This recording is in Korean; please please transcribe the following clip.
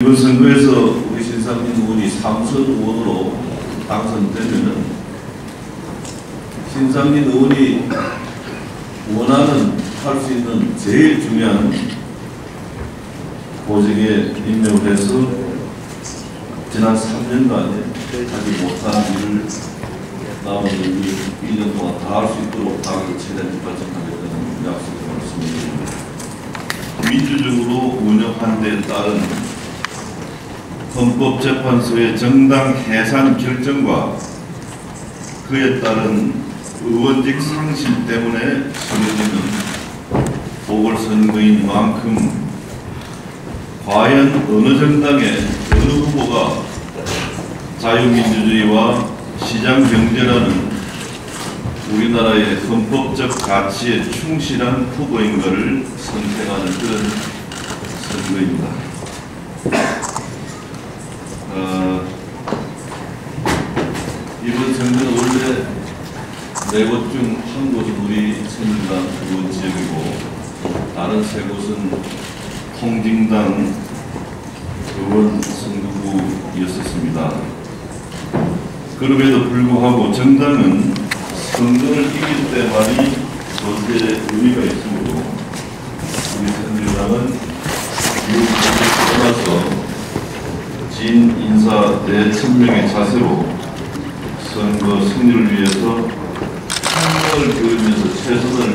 이번 선거에서 우리 신상민 의원이 삼선 의원으로 당선되면은 신상민 의원이 원하는 할 수 있는 제일 중요한 보직에 임명을 해서 지난 3년간 하지 못한 일을 이 1년 동안 다 할 수 있도록 당을 최대한 뒷받침하겠다는 약속을 말씀드립니다. 민주적으로 운영하는 데 따른 헌법재판소의 정당 해산 결정과 그에 따른 의원직 상실 때문에 정해지는 보궐선거인 만큼 과연 어느 정당의 어느 후보가 자유민주주의와 시장경제라는 우리나라의 헌법적 가치에 충실한 후보인가를 선택하는 그런 선거입니다. 이번 선거는 원래 네 곳 중 한 곳은 우리 새누리당 의원 지역이고 다른 세 곳은 통진당 의원 선거구였었습니다. 그럼에도 불구하고 정당은 선거를 이길 때만이 존재 의미가 있으므로 우리 새누리당은 이웃을 떠나서 진 인사 대천명의 자세로 선거 승리를 위해서 생명을 기울이면서 최선을